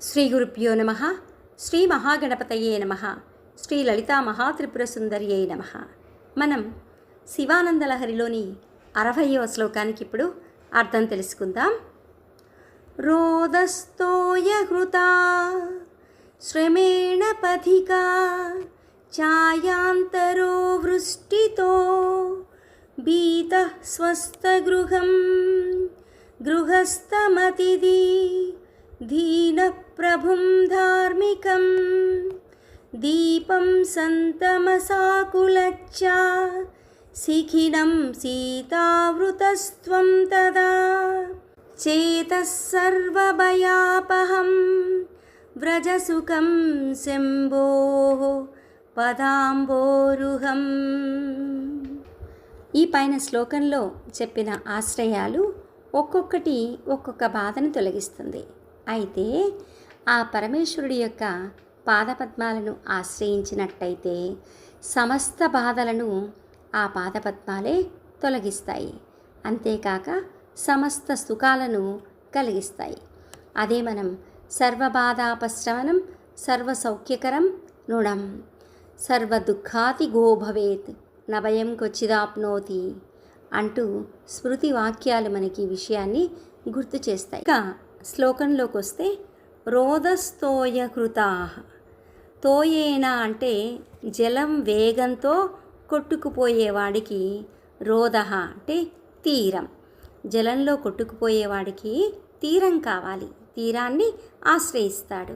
శ్రీ గురుభ్యో నమ శ్రీ మహాగణపతయే నమ శ్రీ లలితా మహాత్రిపుర సుందర్యై నమ. మనం శివానందలహరిలోని అరవయవ శ్లోకానికి ఇప్పుడు అర్థం తెలుసుకుందాం. రోదస్తోయృతా శ్రమేణ పథికా ఛాయాంతరో వృష్టితో భీత స్వస్థగృహం గృహస్థమతిది దీనప్రభుం ధార్మికం దీపం సంతమసాకులచ్చ శిఖినం సీతావృతస్వం తదా చేతసర్వయాపహం వ్రజసుఖం శంభో పదాంబోరుహం ఈ పైన శ్లోకంలో చెప్పిన ఆశ్రయాలు ఒక్కొక్కటి ఒక్కొక్క బాధను తొలగిస్తుంది. అయితే ఆ పరమేశ్వరుడి యొక్క పాదపద్మాలను ఆశ్రయించినట్టయితే సమస్త బాధలను ఆ పాదపద్మాలే తొలగిస్తాయి. అంతేకాక సమస్త సుఖాలను కలిగిస్తాయి. అదే మనం సర్వబాధాపశ్రవణం సర్వసౌఖ్యకరం నృణం సర్వ దుఃఖాతి గో భవేత్ నభయం కొచ్చిదాప్నోతి అంటూ స్మృతి వాక్యాలు మనకి ఈ విషయాన్ని గుర్తు చేస్తాయి. ఇక శ్లోకంలోకి వస్తే రోదస్తోయ కృతా తోయేన అంటే జలం వేగంతో కొట్టుకుపోయేవాడికి రోదహ అంటే తీరం. జలంలో కొట్టుకుపోయేవాడికి తీరం కావాలి. తీరాన్ని ఆశ్రయిస్తాడు.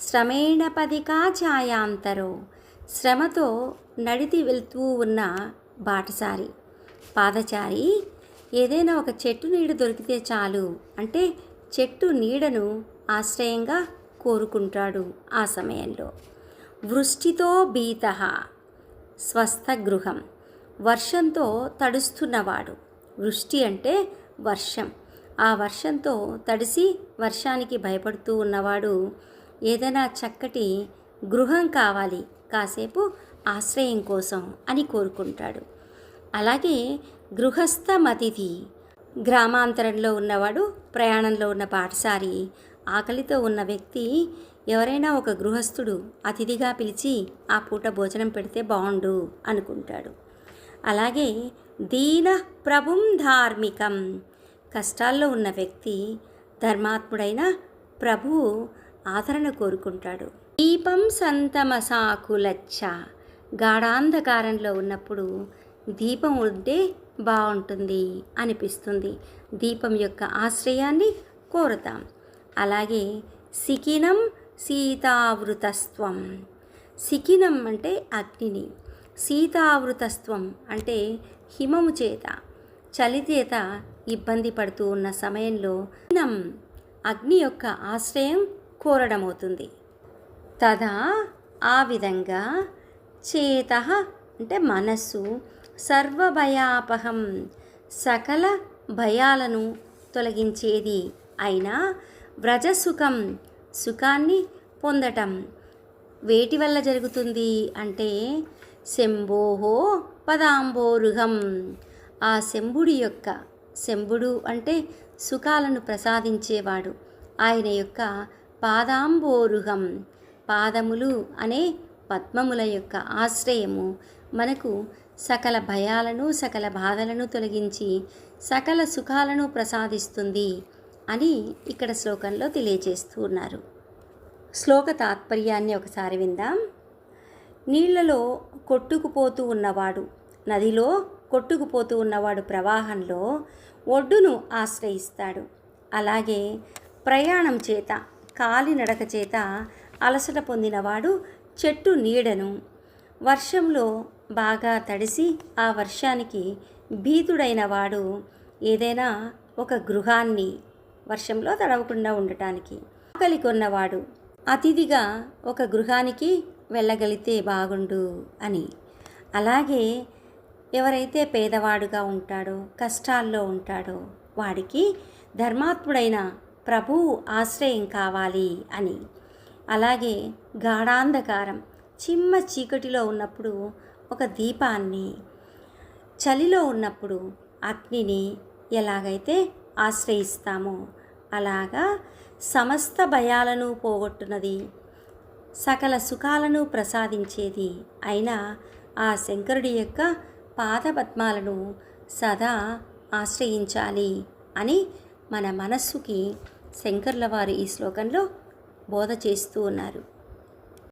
శ్రమేణ పదికా ఛాయాంతరో శ్రమతో నడితి వెళ్తూ ఉన్న బాటసారి. పాదచారి ఏదైనా ఒక చెట్టు నీడ దొరికితే చాలు. అంటే చెట్టు నీడను ఆశ్రయంగా కోరుకుంటాడు ఆ సమయంలో. వృష్టితో భీత స్వస్థ గృహం వర్షంతో తడుస్తున్నవాడు. వృష్టి అంటే వర్షం. ఆ వర్షంతో తడిసి వర్షానికి భయపడుతూ ఉన్నవాడు ఏదైనా చక్కటి గృహం కావాలి కాసేపు ఆశ్రయం కోసం అని కోరుకుంటాడు. అలాగే గృహస్థమతిథి గ్రామాంతరంలో ఉన్నవాడు ప్రయాణంలో ఉన్న పాటసారి ఆకలితో ఉన్న వ్యక్తి ఎవరైనా ఒక గృహస్థుడు అతిథిగా పిలిచి ఆ పూట భోజనం పెడితే బాగుండు అనుకుంటాడు. అలాగే దీన ప్రభుం ధార్మికం. కష్టాల్లో ఉన్న వ్యక్తి ధర్మాత్ముడైన ప్రభువు ఆదరణ కోరుకుంటాడు. దీపం సంతమసాకులచ్చ గాఢాంధకారంలో ఉన్నప్పుడు దీపం ఉంటే బాగుంటుంది అనిపిస్తుంది. దీపం యొక్క ఆశ్రయాన్ని కోరుతాం. అలాగే సికినం సీతావృతస్త్వం. సికినం అంటే అగ్నిని. సీతావృతస్త్వం అంటే హిమము చేత. చలి చేత ఇబ్బంది పడుతూ ఉన్న సమయంలో హినం అగ్ని యొక్క ఆశ్రయం కోరడమవుతుంది. తదా ఆ విధంగా చేత అంటే మనస్సు సర్వభయాపహం సకల భయాలను తొలగించేది అయినా వ్రజసుఖం సుఖాన్ని పొందటం. వేటి వల్ల జరుగుతుంది అంటే శంభోహో పదాంబోరుహం. ఆ శంభుడి యొక్క శంభుడు అంటే సుఖాలను ప్రసాదించేవాడు. ఆయన యొక్క పాదాంబోరుహం పాదములు అనే పద్మముల యొక్క ఆశ్రయము మనకు సకల భయాలను సకల బాధలను తొలగించి సకల సుఖాలను ప్రసాదిస్తుంది అని ఇక్కడ శ్లోకంలో తెలియజేస్తూ ఉన్నారు. శ్లోక తాత్పర్యాన్ని ఒకసారి విందాం. నీళ్ళలో కొట్టుకుపోతూ ఉన్నవాడు నదిలో కొట్టుకుపోతూ ఉన్నవాడు ప్రవాహంలో ఒడ్డును ఆశ్రయిస్తాడు. అలాగే ప్రయాణం చేత కాలినడక చేత అలసట పొందినవాడు చెట్టు నీడను వర్షంలో బాగా తడిసి ఆ వర్షానికి భీతుడైన వాడు ఏదైనా ఒక గృహాన్ని వర్షంలో తడవకుండా ఉండటానికి ఆకలి కొన్నవాడు. అతిథిగా ఒక గృహానికి వెళ్ళగలిగితే బాగుండు అని. అలాగే ఎవరైతే పేదవాడుగా ఉంటాడో కష్టాల్లో ఉంటాడో వాడికి ధర్మాత్ముడైన ప్రభువు ఆశ్రయం కావాలి అని. అలాగే గాఢాంధకారం చిమ్మ చీకటిలో ఉన్నప్పుడు ఒక దీపాన్ని చలిలో ఉన్నప్పుడు అగ్నిని ఎలాగైతే ఆశ్రయిస్తామో అలాగా సమస్త భయాలను పోగొట్టునది సకల సుఖాలను ప్రసాదించేది అయిన ఆ శంకరుడి యొక్క పాదపద్మాలను సదా ఆశ్రయించాలి అని మన మనస్సుకి శంకర్ల వారు ఈ శ్లోకంలో బోధ చేస్తూ ఉన్నారు.